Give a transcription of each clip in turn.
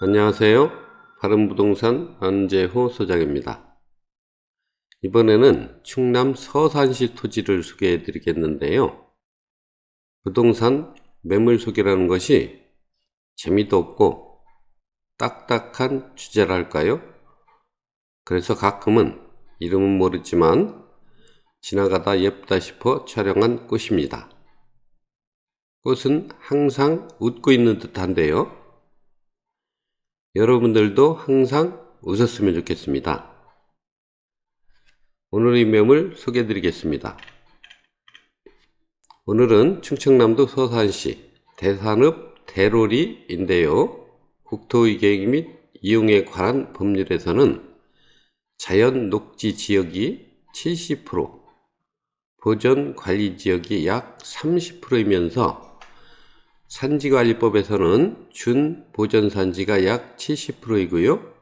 안녕하세요. 바른부동산 안재호 소장입니다. 이번에는 충남 서산시 토지를 소개해 드리겠는데요. 부동산 매물 소개라는 것이 재미도 없고 딱딱한 주제랄까요? 그래서 가끔은 이름은 모르지만 지나가다 예쁘다 싶어 촬영한 꽃입니다. 꽃은 항상 웃고 있는 듯한데요. 여러분들도 항상 웃었으면 좋겠습니다. 오늘의 매물 소개해 드리겠습니다. 오늘은 충청남도 서산시 대산읍 대로리인데요. 국토의계획 및 이용에 관한 법률에서는 자연 녹지 지역이 70%, 보전 관리 지역이 약 30%이면서 산지관리법에서는 준 보전 산지가 약 70%이고요.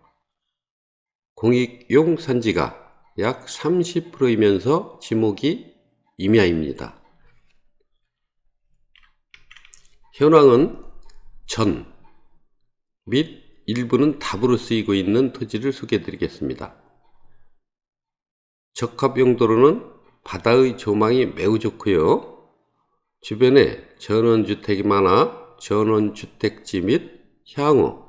공익용 산지가 약 30%이면서 지목이 임야입니다. 현황은 전 및 일부는 답으로 쓰이고 있는 토지를 소개해 드리겠습니다. 적합 용도로는 바다의 조망이 매우 좋고요. 주변에 전원주택이 많아 전원주택지 및 향후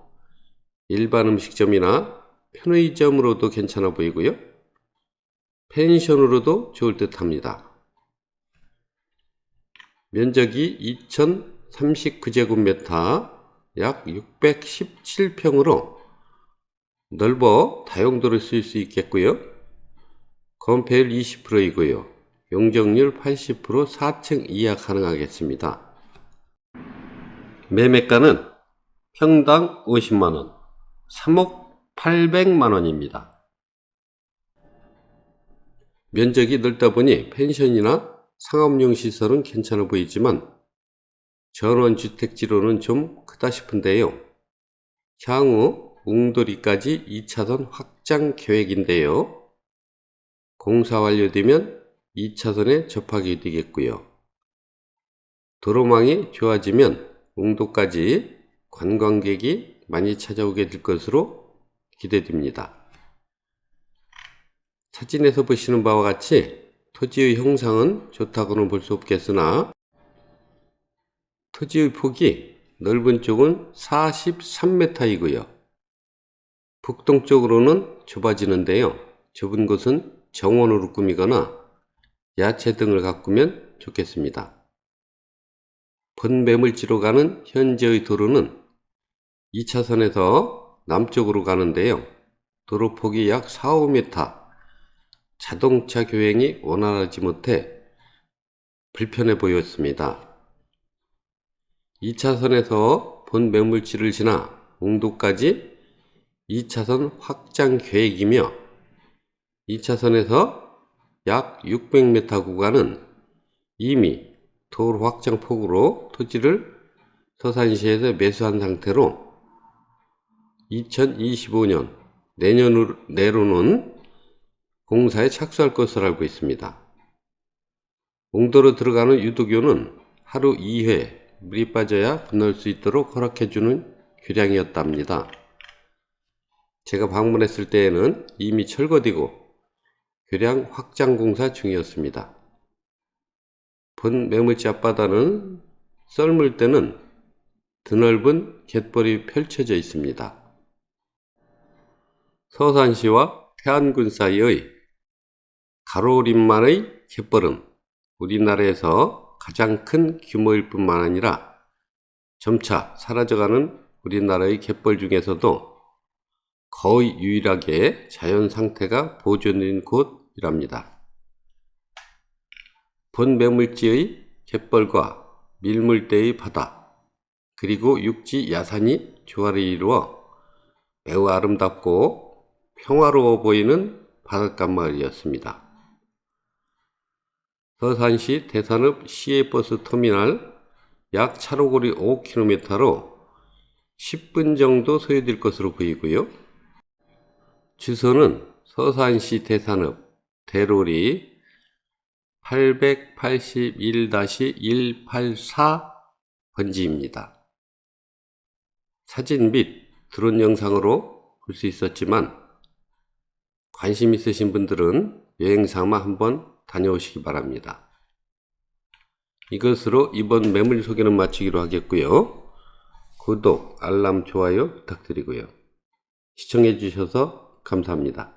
일반 음식점이나 편의점으로도 괜찮아 보이고요. 펜션으로도 좋을 듯 합니다. 면적이 2039제곱미터 약 617평으로 넓어 다용도로 쓸수 있겠고요. 건폐율 20%이고요. 용적률 80% 4층 이하 가능하겠습니다. 매매가는 평당 50만원, 3억 800만원입니다. 면적이 넓다 보니 펜션이나 상업용 시설은 괜찮아 보이지만 전원주택지로는 좀 크다 싶은데요. 향후 웅돌이까지 2차선 확장 계획인데요. 공사 완료되면 2차선에 접하게 되겠고요. 도로망이 좋아지면 웅도까지 관광객이 많이 찾아오게 될 것으로 기대됩니다. 사진에서 보시는 바와 같이 토지의 형상은 좋다고는 볼 수 없겠으나 토지의 폭이 넓은 쪽은 43m이고요. 북동쪽으로는 좁아지는데요. 좁은 곳은 정원으로 꾸미거나 야채 등을 가꾸면 좋겠습니다. 본매물지로 가는 현재의 도로는 2차선에서 남쪽으로 가는데요. 도로 폭이 약 4, 5m. 자동차 교행이 원활하지 못해 불편해 보였습니다. 2차선에서 본 매물지를 지나 웅도까지 2차선 확장 계획이며 2차선에서 약 600m 구간은 이미 도로 확장 폭으로 토지를 서산시에서 매수한 상태로 2025년 내년 내로는 공사에 착수할 것으로 알고 있습니다. 웅도로 들어가는 유도교는 하루 2회 물이 빠져야 건널 수 있도록 허락해주는 교량이었답니다. 제가 방문했을 때에는 이미 철거되고 교량 확장 공사 중이었습니다. 본 매물지 앞바다는 썰물 때는 드넓은 갯벌이 펼쳐져 있습니다. 서산시와 태안군 사이의 가로림만의 갯벌은 우리나라에서 가장 큰 규모일 뿐만 아니라 점차 사라져가는 우리나라의 갯벌 중에서도 거의 유일하게 자연 상태가 보존된 곳 이랍니다. 본 매물지의 갯벌과 밀물대의 바다, 그리고 육지 야산이 조화를 이루어 매우 아름답고 평화로워 보이는 바닷가 마을이었습니다. 서산시 대산읍 시외버스 터미널 약 차로 거리 5km로 10분 정도 소요될 것으로 보이고요. 주소는 서산시 대산읍 대로리 881-184 번지입니다. 사진 및 드론 영상으로 볼 수 있었지만 관심 있으신 분들은 여행 삼아 한번 다녀오시기 바랍니다. 이것으로 이번 매물 소개는 마치기로 하겠고요. 구독, 알람, 좋아요 부탁드리고요. 시청해 주셔서 감사합니다.